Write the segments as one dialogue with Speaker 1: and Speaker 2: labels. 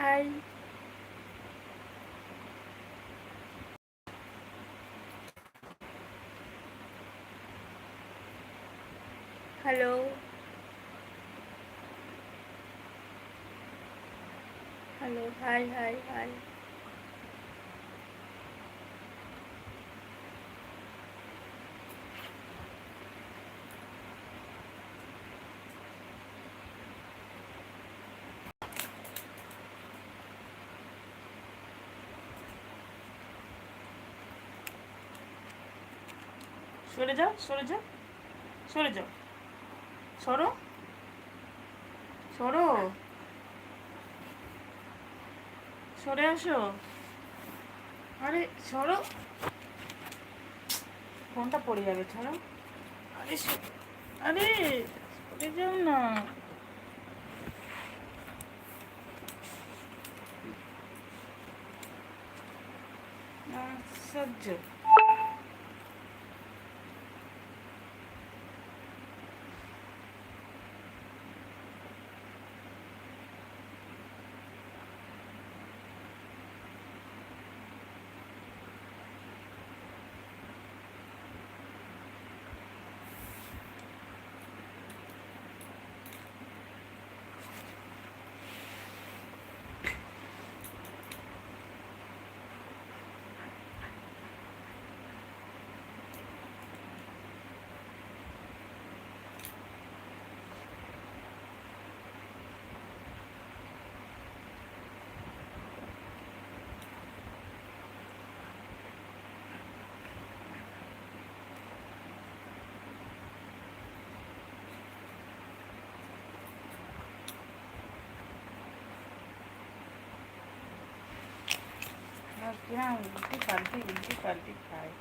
Speaker 1: Hi hello hello hi hi hi সরে যাও সরে যাও সরে যাও। সরো সরো। সরে আসো। আরে, সরো। ফোনটা পড়ে যাবে, ছাড়ো। আরে আরে, সরে যাও না। আশ্চর্য আর কি হ্যাঁ উল্টি পাল্টি উল্টি পাল্টি খায়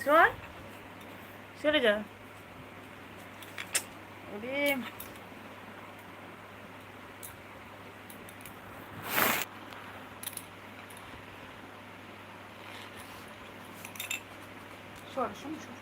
Speaker 1: সর সরে যা ওরে সর শোন সর শোন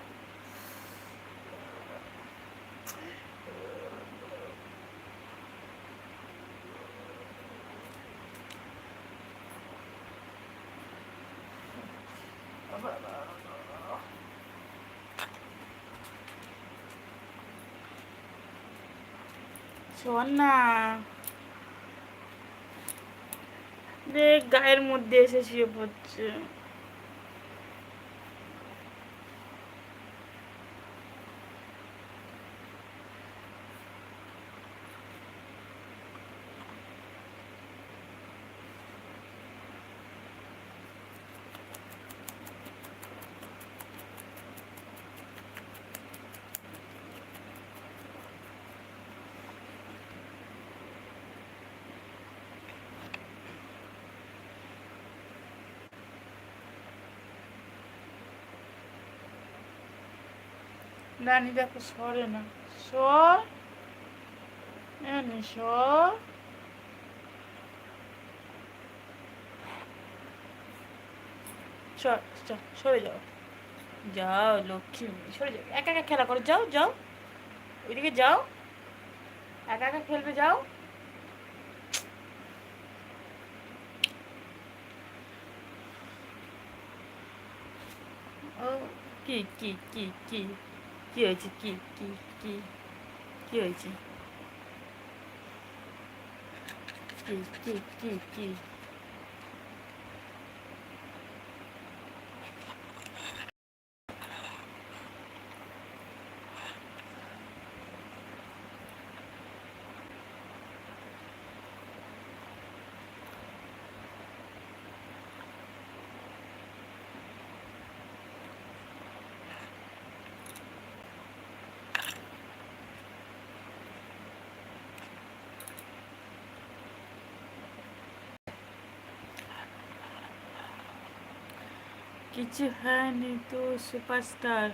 Speaker 1: না গায়ের মধ্যে এসে শুয়ে পড়ছে রানী, দেখো, সরে না। সর। সর। সর যাও। যাও, লক্ষ্মী সরে যাও। একা একা খেলা করো, যাও যাও। ওইদিকে যাও। একা একা খেলবে, যাও। ও, কি কি কি কি? কি হয়েছে কি কি কি কি হয়েছে কি কি কি কি কিছু হয়নি তো সুপারস্টার।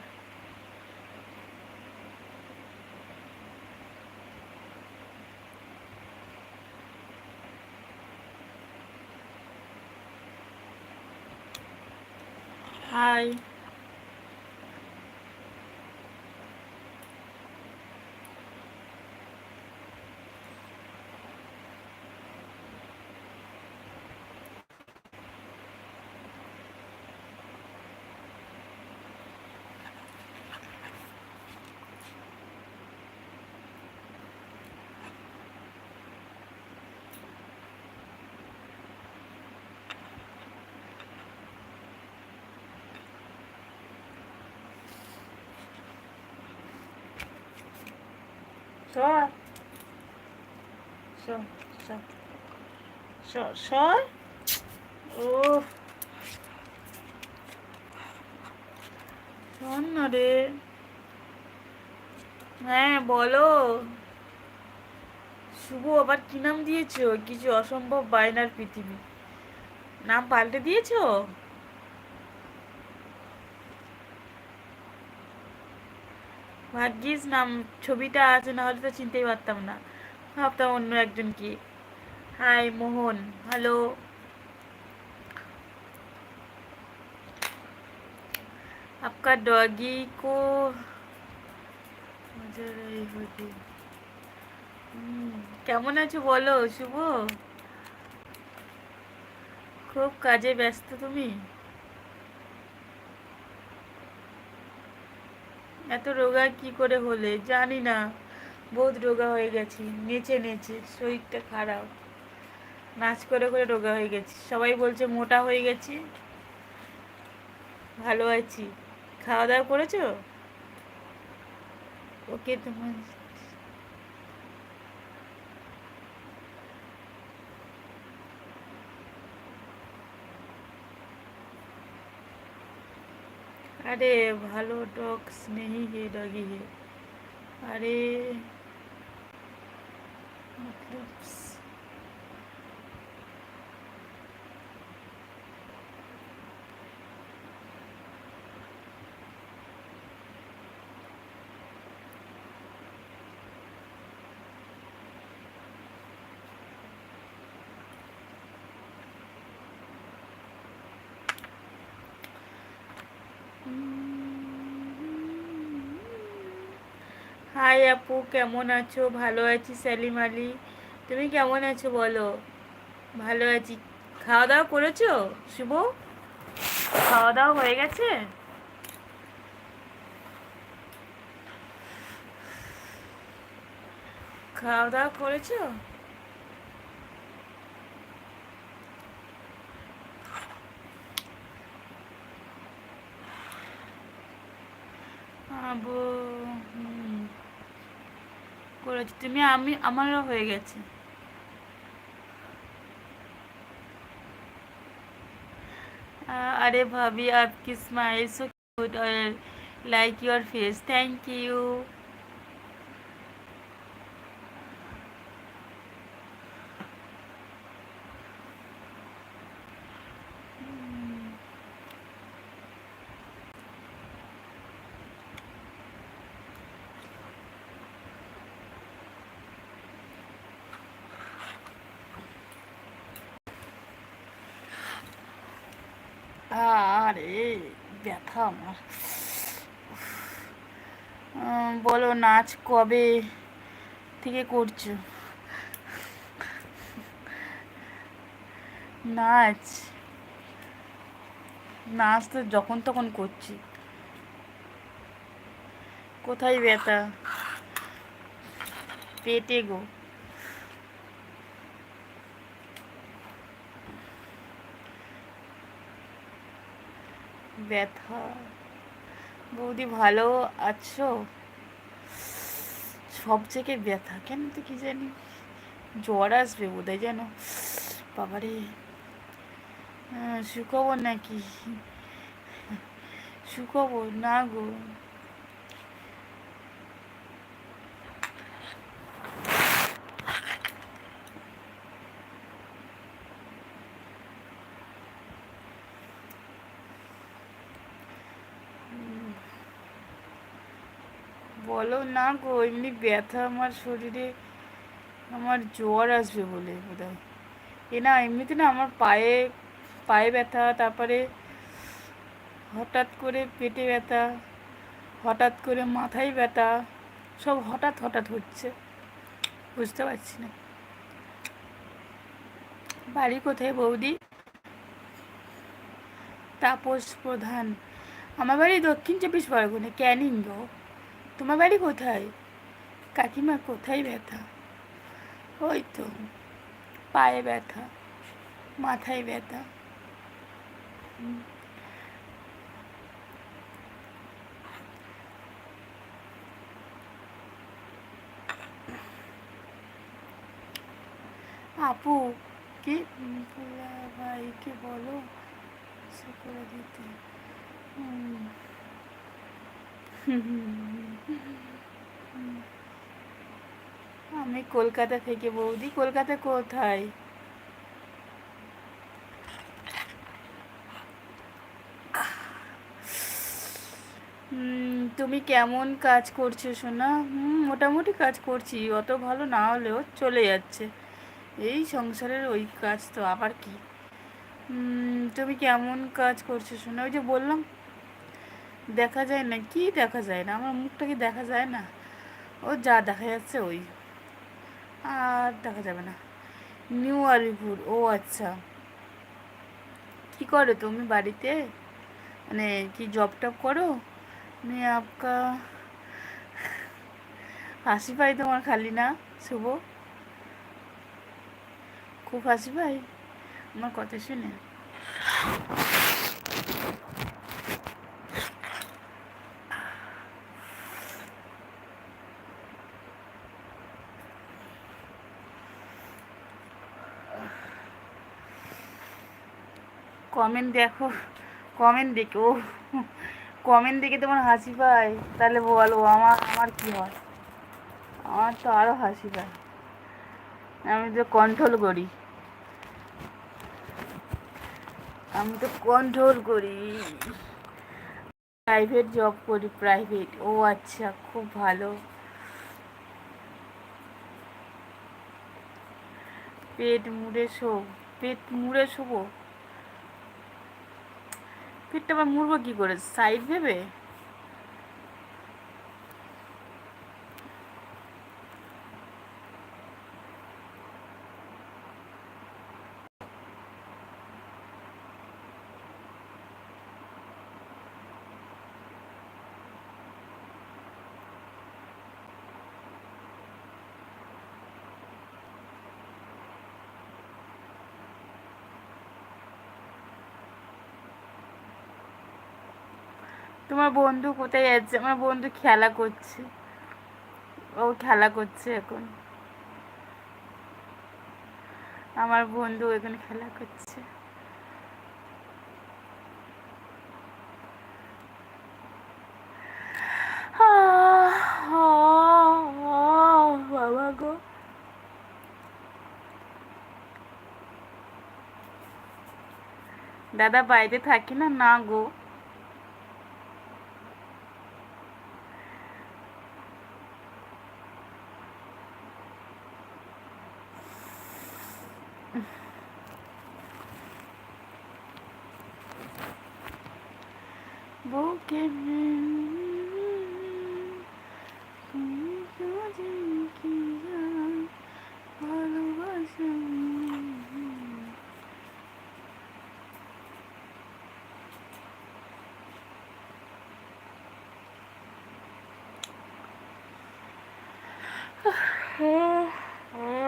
Speaker 1: হাই। সর শোন না রে। হ্যাঁ বলো। শুভ আবার কি নাম দিয়েছ কিছু অসম্ভব বায়নার পৃথিবী। নাম পাল্টে দিয়েছ? ভাগ্যিস নাম ছবিটা আছে না হলে তো চিনতেই পারতাম না ভাবতাম অন্য একজন কি হাই মোহন হ্যালো आपका डॉगी को मजा रही होगी হুম, কেমন আছো বলো শুভ খুব কাজে ব্যস্ত তুমি এত রোগা কি করে হলে? জানি না। বহুত রোগা হয়ে গেছি। নেচে নেচে। শরীরটা খারাপ। নাচ করে করে রোগা হয়ে গেছি। সবাই বলছে, মোটা হয়ে গেছি। ভালো আছি। খাওয়া দাওয়া করেছ? ওকে তোমার अरे भालो डॉग्स नहीं है डॉगी है अरे হাই আপু কেমন আছো? ভালো আছি সেলিম আলী। তুমি কেমন আছো বলো? ভালো আছি। খাওয়া দাওয়া করেছ শুভ? খাওয়া দাওয়া হয়ে গেছে। খাওয়া দাওয়া করেছ? আবু বলেছ তুমি আমি, আমারও হয়ে গেছে। আরে ভাবি, আপকি smile so good like your face thank you আরে, ব্যথা আমার। বলো নাচ কবে থেকে করছ? নাচ। নাচ তো যখন তখন করছি। কোথায় ব্যথা? পেটে গো। ব্যথা। বৌদি ভালো আছো? সব থেকে ব্যথা কেন তো কি জানি? জ্বর আসবে বোধহয় যেন। বাবারে সুখবর নাকি? সুখবর? না গো। বলো না গো, এমনি ব্যথা আমার শরীরে, আমার জ্বর আসবে বলে বোধহয়। এ না, এমনিতে না আমার পায়ে পায়ে ব্যথা, তারপরে হঠাৎ করে পেটে ব্যথা, হঠাৎ করে মাথায় ব্যথা, সব হঠাৎ হঠাৎ হচ্ছে। বুঝতে পারছি না। বাড়ি কোথায় বৌদি? তাপস প্রধান। আমার বাড়ি দক্ষিণ চব্বিশ পরগনা, ক্যানিং গো। তোমার বাড়ি কোথায় কাকিমা, কোথায় ব্যথা ওই তো, পায়ে ব্যথা, মাথায় ব্যথা হুম। আপু, কি ভাইকে বলো করে দিতে হুম। আমি কলকাতা থেকে বৌদি, কলকাতা কোথায়? তুমি কেমন কাজ করছ সোনা? হুম, মোটামুটি কাজ করছি, অত ভালো না হলেও চলে যাচ্ছে। এই সংসারের ওই কাজ তো, আবার কি? তুমি কেমন কাজ করছ সোনা? ওই যে বললাম দেখা যায় না, কি দেখা যায় না? আমার মুখটা কি দেখা যায় না? ও যা দেখা যাচ্ছে ওই। আর দেখা যাবে না। নিউ আলিপুর, ও আচ্ছা। কি করো তুমি বাড়িতে? মানে কি জব টব করো? মেয়ে আপকা হাসি পাই তোমার খালি না, শুভ? খুব হাসি পাই? আমার কথা শুনে। কমেন্ট দেখো কমেন্ট দেখো, ও কমেন্ট দেখে তোমার হাসি পায়। তাহলে বলো আমার আমার কি হয়? আমার তো আরও হাসি পায়। আমি তো কন্ট্রোল করি। আমি তো কন্ট্রোল করি। প্রাইভেট জব করি প্রাইভেট ও আচ্ছা খুব ভালো। পেট মুড়ে শো পেট মুড়ে শোবো? পেটটা আবার মুড়বো কী করে? সাইড ভেবে? তোমার বন্ধু কোথায় যাচ্ছে? আমার বন্ধু খেলা করছে। ও খেলা করছে এখন। আমার বন্ধু এখানে খেলা করছে। বাবা গো দাদা বাইরে থাকি না? না গো বুকে ভালোবাসা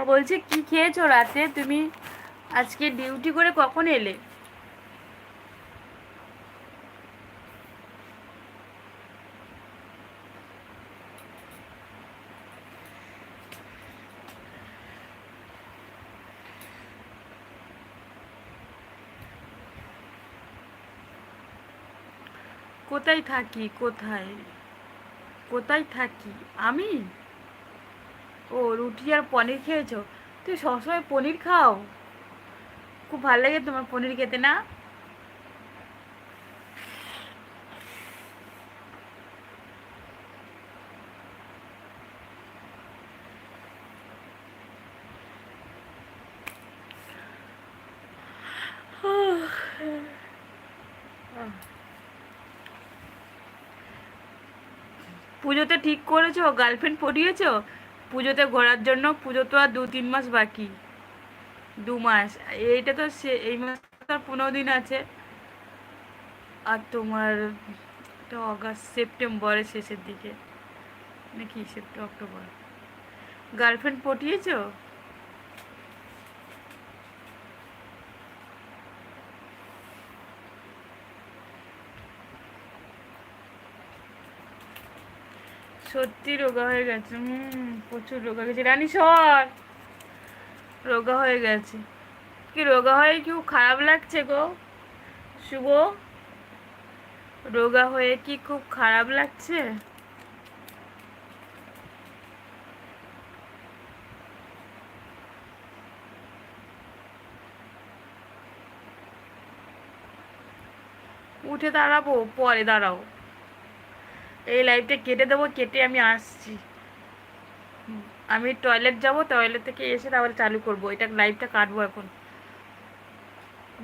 Speaker 1: বলছি কি খেয়েছো রাতে? তুমি আজকে ডিউটি করে কখন এলে? কোথায় থাকি? কোথায়? কোথায় থাকি? আমি? ও, রুটি আর পনির খেয়েছো? তুই সবসময় পনির খাও? খুব ভালো লাগে তোমার পনির খেতে, না? পুজোতে ঠিক করেছ গার্লফ্রেন্ড পটিয়েছো? পুজোতে ঘোরার জন্য পুজো তো আর দু তিন মাস বাকি। দু মাস। এইটা তো সে, এই মাস পনেরো দিন আছে। আর তোমার অগাস্ট, সেপ্টেম্বরের শেষের দিকে। নাকি সেপ্টেম্বর, অক্টোবর। গার্লফ্রেন্ড পটিয়েছো? সত্যি রোগা হয়ে গেছে, হুম, প্রচুর রোগা গেছে। রানী, সর। রোগা হয়ে গেছে। কি রোগা হয়ে, কি খারাপ লাগছে গো? শুভ? রোগা হয়ে কি খুব খারাপ লাগছে? উঠে দাঁড়াবো, পরে দাঁড়াও। এই লাইভটা কেটে দেবো, কেটে আমি আসছি। আমি টয়লেট যাব, টয়লেট থেকে এসে তারপরে চালু করব। এটা লাইভটা কাটবো এখন।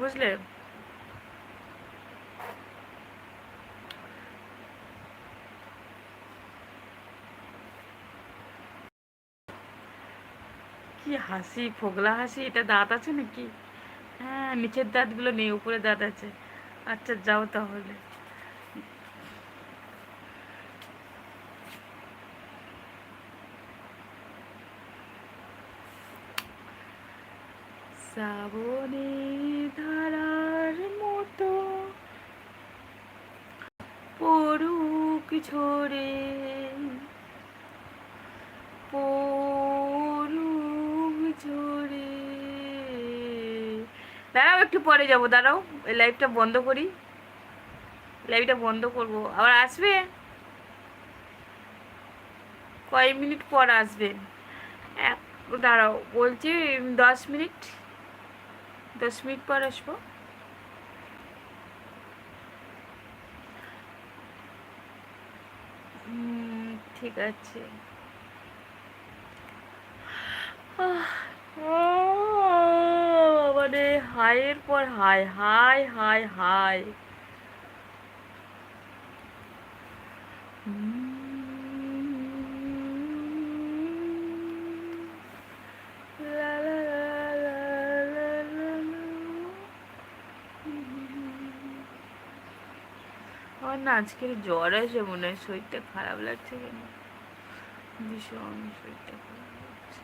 Speaker 1: বুঝলে? কি হাসি, ফোগলা হাসি, এটা দাঁত আছে নাকি? হ্যাঁ নিচের দাঁতগুলো নেই, উপরে দাঁত আছে। আচ্ছা যাও তাহলে। শ্রাবণের ধারার মতো পড়ুক ঝরে পড়ুক ঝরে। দাঁড়াও, একটু পরে যাব, দাঁড়াও, এই লাইভটা বন্ধ করি। লাইভটা বন্ধ করব। আবার আসবে? কয়েক মিনিট পর আসবেন এক, দাঁড়াও, বলছি দশ মিনিট দশ মিনিট পর আসব। ঠিক আছে। মানে হাইয়ের পর হাই হাই হাই হাই না আজকের জ্বর আসে মনে হয় শরীরটা খারাপ লাগছে কেন? ভীষণ শরীরটা খারাপ লাগছে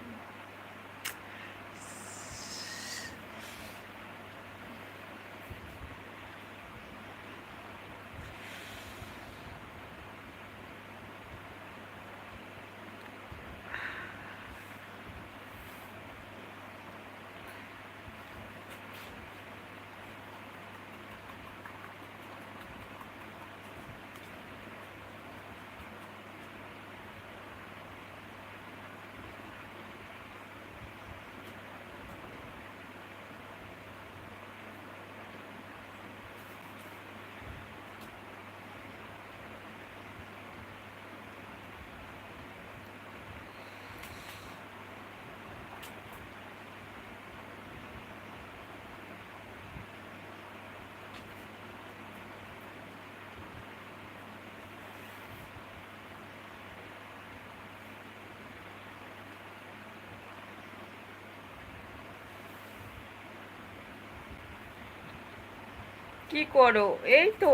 Speaker 1: কি করো? এই তো।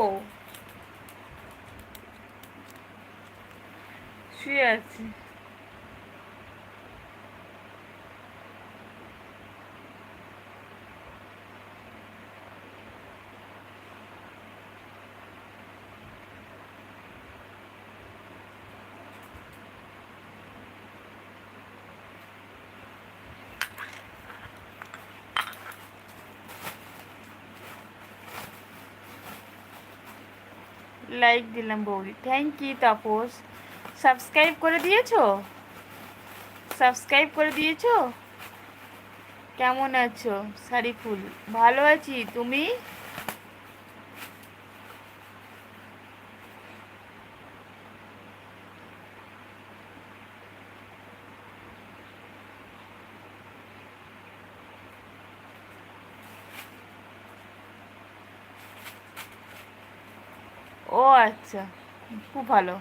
Speaker 1: শুয়ে আছি। লাইক দিলাম বৌদি। Thank you Tapas. সাবস্ক্রাইব করে দিয়েছ? সাবস্ক্রাইব করে দিয়েছ? কেমন আছো? সারিফুল ভালো আছি, তুমি? ও আচ্ছা খুব ভালো।